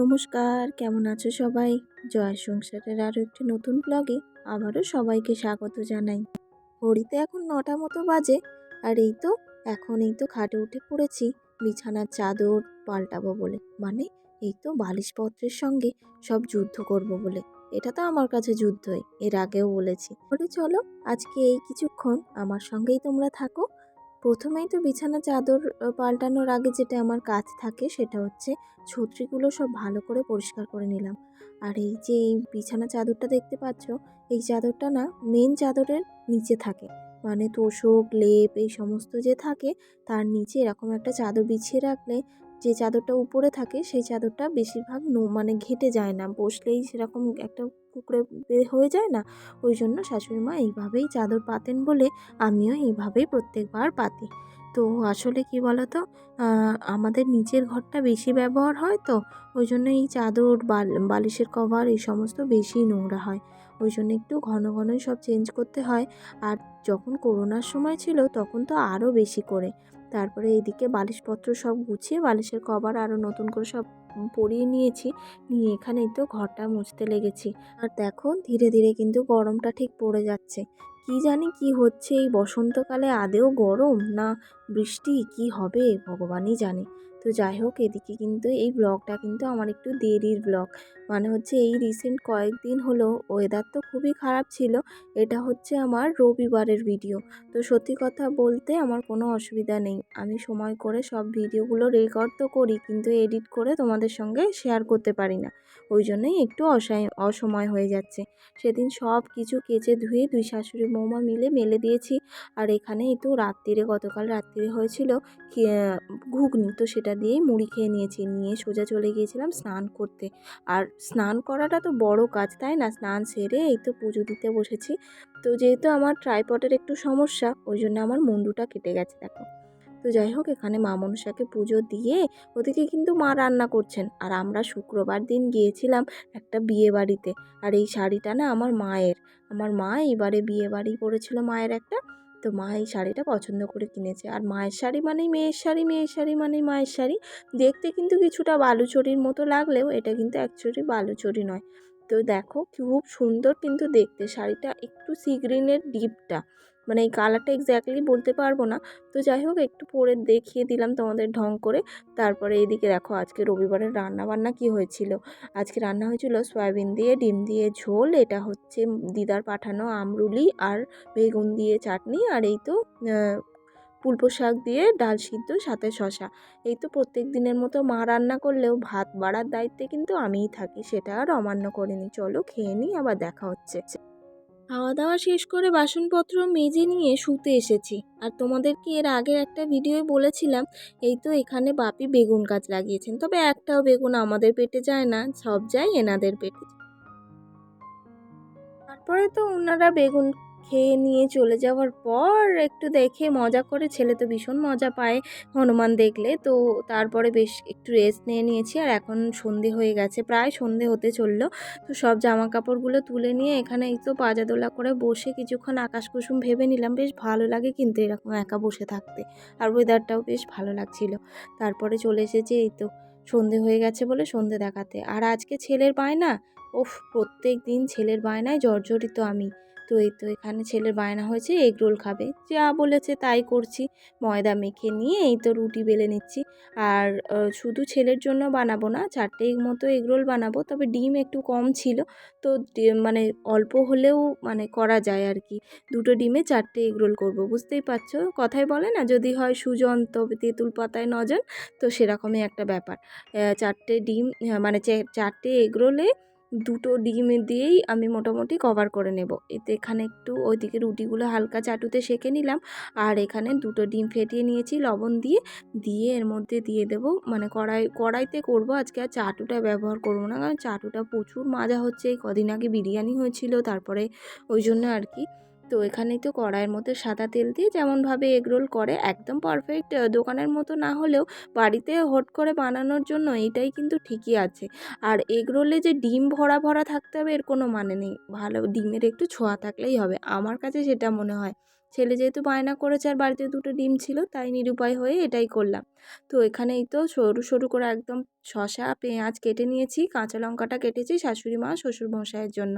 নমস্কার, কেমন আছো সবাই? জয় সংসারের আরও একটি নতুন ব্লগে আবারও সবাইকে স্বাগত জানাই। ঘড়িতে এখন নটা মতো বাজে, আর এই তো এখন এই তো খাটে উঠে পড়েছি, বিছানার চাদর পাল্টাবো বলে। মানে এই তো বালিশপত্রের সঙ্গে সব যুদ্ধ করব বলে। এটা তো আমার কাছে যুদ্ধই, এর আগেও বলেছি। বলে চলো আজকে এই কিছুক্ষণ আমার সঙ্গেই তোমরা থাকো প্রথমেই তো বিছানা চাদর পাল্টানোর আগে যেটা আমার কাজ থাকে সেটা হচ্ছে ছত্রিগুলো সব ভালো করে পরিষ্কার করে নিলাম। আর এই যে এই বিছানা চাদরটা দেখতে পাচ্ছ, এই চাদরটা না মেন চাদরের নিচে থাকে। মানে তোষক, লেপ এই সমস্ত যে থাকে, তার নিচে এরকম একটা চাদর বিছিয়ে রাখলে যে চাদরটা উপরে থাকে, সেই চাদরটা বেশিরভাগ নো মানে ঘেটে যায় না। বসলেই সেরকম একটা কুকড়ে হয়ে যায় না। ওই জন্য শাশুড়ি মা এইভাবেই চাদর পাতেন বলে আমিও এইভাবেই প্রত্যেকবার পাতি। তো আসলে কি বলতো আমাদের নিচের ঘরটা বেশি ব্যবহার হয় তো, ওই জন্য এই চাদর, বাল, বালিশের কভার এই সমস্ত বেশি নোংরা হয়। ওই জন্য একটু ঘন ঘনই সব চেঞ্জ করতে হয়। আর যখন করোনার সময় ছিল, তখন তো আরও বেশি করে। তারপরে এইদিকে বালিশপত্র সব গুছিয়ে বালিশের কভার আরও নতুন করে সব পরিয়ে নিয়েছি। নিয়ে এখানেই তো ঘরটা মুছতে লেগেছি। আর দেখো, ধীরে ধীরে কিন্তু গরমটা ঠিক পড়ে যাচ্ছে। কি জানি কি হচ্ছে এই বসন্তকালে, আদেও গরম না বৃষ্টি? কি হবে? ভগবানই জানে। তো যাই হোক, এদিকে কিন্তু এই ব্লগটা কিন্তু আমার একটু দেরির ব্লগ। মানে হচ্ছে এই রিসেন্ট কয়েকদিন হলো ওয়েদার তো খুবই খারাপ ছিল। এটা হচ্ছে আমার রবিবারের ভিডিও তো সত্যি কথা বলতে আমার কোনো অসুবিধা নেই। আমি সময় করে সব ভিডিওগুলো রেকর্ড তো করি, কিন্তু এডিট করে তোমাদের সঙ্গে শেয়ার করতে পারি না। ওই জন্যই একটু অসায় অসময় হয়ে যাচ্ছে। সেদিন সব কিছু কেচে ধুয়ে দুই শাশুড়ি বৌমা মিলে মেলে দিয়েছি। আর এখানে এই তো রাত্রিরে গতকাল রাত্রিরে হয়েছিল ঘুগনি। তো সেটা দিয়েই মুড়ি খেয়ে নিয়েছি। নিয়ে সোজা চলে গিয়েছিলাম স্নান করতে। আর স্নান করাটা তো বড় কাজ, তাই না? স্নান সেরে এই তো পুজো দিতে বসেছি। তো যেহেতু আমার ট্রাইপডের একটু সমস্যা, ওই জন্য আমার মুন্ডুটা কেটে গেছে, দেখো। তো যাই হোক এখানে মা মনসাকে পুজো দিয়ে ওদিকে কিন্তু মা রান্না করছেন। আর আমরা শুক্রবার দিন গিয়েছিলাম একটা বিয়ে বাড়িতে। আর এই শাড়িটা না আমার মায়ের। আমার মা এবারে বিয়ে বাড়ি করেছিল মায়ের একটা। তো মা এই শাড়িটা পছন্দ করে কিনেছে। আর মায়ের শাড়ি মানেই মেয়ের শাড়ি মেয়ের শাড়ি মানেই মায়ের শাড়ি। দেখতে কিন্তু কিছুটা বালুচরির মতো লাগলেও এটা কিন্তু অ্যাকচুয়ালি বালুচরি নয়। তো দেখো, খুব সুন্দর কিন্তু দেখতে। শাড়িটা একটু সি গ্রিনের ডিপটা মানে এই কালারটা এক্স্যাক্টলি বলতে পারব না। তো যাই হোক, একটু পরে দেখিয়ে দিলাম তোমাদের ঢং করে। তারপরে এদিকে দেখো, আজকে রবিবারের রান্না বান্না কি হয়েছিল? আজকে রান্না হয়েছিল সয়াবিন দিয়ে, ডিম দিয়ে ঝোল। এটা হচ্ছে দিদার পাঠানো আমরুলি আর বেগুন দিয়ে চাটনি। আর এই তো পুলপো শাক দিয়ে ডাল সিদ্ধ, সাথে শশা এই তো প্রত্যেক দিনের মতো মা রান্না করলেও ভাত বাড়ার দায়িত্বে কিন্তু আমিই থাকি। সেটা আর অমান্য করিনি। চলো খেয়ে নিই, আবার দেখা হচ্ছে। খাওয়া দাওয়া শেষ করে বাসনপত্র মেজে নিয়ে শুতে এসেছি। আর তোমাদেরকে এর আগের একটা ভিডিওয় বলেছিলাম, এই তো এখানে বাপি বেগুন গাছ লাগিয়েছেন। তবে একটাও বেগুন আমাদের পেটে যায় না, সব যায় এনাদের পেটে তারপরে তো ওনারা বেগুন খেয়ে নিয়ে চলে যাওয়ার পর একটু দেখে মজা করে ছেলে তো ভীষণ মজা পায় হনুমান দেখলে। তো তারপরে বেশ একটু রেস্ট নিয়ে নিয়েছি আর এখন সন্ধে হয়ে গেছে, প্রায় সন্ধে হতে চলল। তো সব জামা কাপড়গুলো তুলে নিয়ে এখানে এই তো পাজাদোলা করে বসে কিছুক্ষণ আকাশ কুসুম ভেবে নিলাম, বেশ ভালো লাগে কিন্তু এরকম একা বসে থাকতে। আর ওয়েদারটাও বেশ ভালো লাগছিল। তারপরে চলে এসেছে এই তো সন্ধে হয়ে গেছে বলে সন্ধে দেখাতে। আর আজকে ছেলের বায়না? ওফ, প্রত্যেক দিন ছেলের বায়নায় জর্জরিত আমি। তো এই তো এখানে ছেলের বায়না হয়েছে, এগ রোল খাবে। যা বলেছে তাই করছি। ময়দা মেখে নিয়ে এই তো রুটি বেলে নিচ্ছি। আর শুধু ছেলের জন্য বানাবো না, চারটে মতো এগ রোল বানাবো, তবে ডিম একটু কম ছিল। তো মানে অল্প হলেও মানে করা যায় আর কি। দুটো ডিমে চারটে এগ রোল করব, বুঝতেই পারছ? কথাই বলে না, যদি হয় সুজন, তবে তেঁতুল পাতায় নজন, তো সেরকমই একটা ব্যাপার। চারটে ডিম মানে চারটে এগ রোলে দুটো ডিম দিয়েই আমি মোটামুটি কভার করে নেব। এতে এখানে একটু ওইদিকে রুটিগুলো হালকা চাটুতে সেঁকে নিলাম। আর এখানে দুটো ডিম ফেটিয়ে নিয়েছি, লবণ দিয়ে। দিয়ে এর মধ্যে দিয়ে দেব মানে কড়াই, কড়াইতে করব আজকে আর চাটুটা ব্যবহার করব না। কারণ চাটুটা প্রচুর মাজা হচ্ছে। এই কদিন আগে বিরিয়ানি হয়েছিল, তারপরে ওই জন্য আর কি। তো এখানেই তো কড়াইয়ের মধ্যে সাদা তেল দিয়ে যেমনভাবে এগরোল করে, একদম পারফেক্ট দোকানের মতো না হলেও বাড়িতে হট করে বানানোর জন্য এইটাই কিন্তু ঠিকই আছে। আর এগরোলে যে ডিম ভরা ভরা থাকতে হবে এর কোনো মানে নেই, ভালো ডিমের একটু ছোঁয়া থাকলেই হবে, আমার কাছে সেটা মনে হয়। ছেলে যেহেতু বায়না করেছে আর বাড়িতে দুটো ডিম ছিল, তাই নিরুপায় হয়ে এটাই করলাম। তো এখানেই তো সরু সরু করে একদম শশা পেঁয়াজ কেটে নিয়েছি, কাঁচা লঙ্কাটা কেটেছি শাশুড়ি মা শ্বশুর মশাইয়ের জন্য।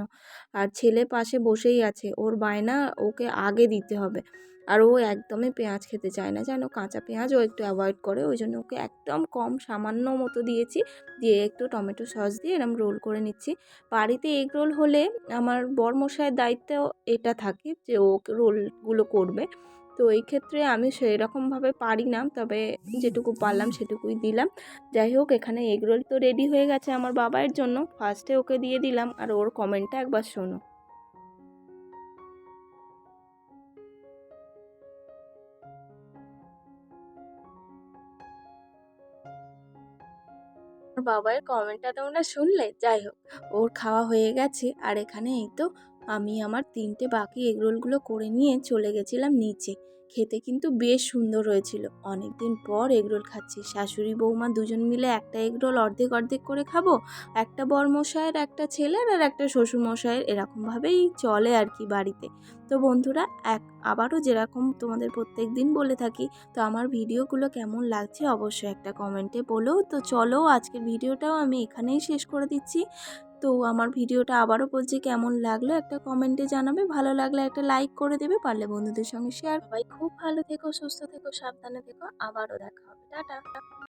আর ছেলে পাশে বসেই আছে, ওর বায়না ওকে আগে দিতে হবে। আর ও একদমই পেঁয়াজ খেতে চায় না জানো কাঁচা পেঁয়াজ ও একটু অ্যাভয়েড করে। ওই জন্য ওকে একদম কম সামান্য মতো দিয়েছি, দিয়ে একটু টমেটো সস দিয়ে এরম রোল করে নিচ্ছি। বাড়িতে এগ রোল হলে আমার বরমশাইয়ের দায়িত্ব এটা থাকে যে ও রোলগুলো করবে। তো এই ক্ষেত্রে আমি সেই রকমভাবে পারি না। তবে যেটুকু পারলাম সেটুকুই দিলাম। যাই হোক, এখানে এগ রোল তো রেডি হয়ে গেছে আমার বাবার জন্য। ফার্স্টে ওকে দিয়ে দিলাম। আর ওর কমেন্টটা একবার শোনো। বাবার কমেন্টটা তোমরা শুনলে? যাই হোক, ওর খাওয়া হয়ে গেছে। আর এখানে এই তো আমি আমার তিনটে বাকি এগরোলগুলো করে নিয়ে চলে গেছিলাম নিচে। খেতে কিন্তু বেশ সুন্দর হয়েছিল। অনেক দিন পর এগরোল খাচ্ছি। শাশুড়ি, বৌমা দুজন মিলে একটা এগরোল অর্ধেক অর্ধেক করে খাব। একটা বরমশাইয়ের, একটা ছেলের আর একটা শ্বশুরমশাইয়ের এরকমভাবেই চলে আর কি বাড়িতে। তো বন্ধুরা, এক আবারও যেরকম তোমাদের প্রত্যেক দিন বলে থাকি, তো আমার ভিডিওগুলো কেমন লাগছে অবশ্যই একটা কমেন্টে বলো। তো চলো আজকের ভিডিওটাও আমি এখানেই শেষ করে দিচ্ছি। তো আমার ভিডিওটা আবারও বলছি কেমন লাগল একটা কমেন্টে জানাবে, ভালো লাগলে একটা লাইক করে দেবে, পারলে বন্ধুদের সঙ্গে শেয়ার হয় খুব ভালো থেকো, সুস্থ থেকো, সাবধানে থেকো, আবারও দেখা হবে। টাটা।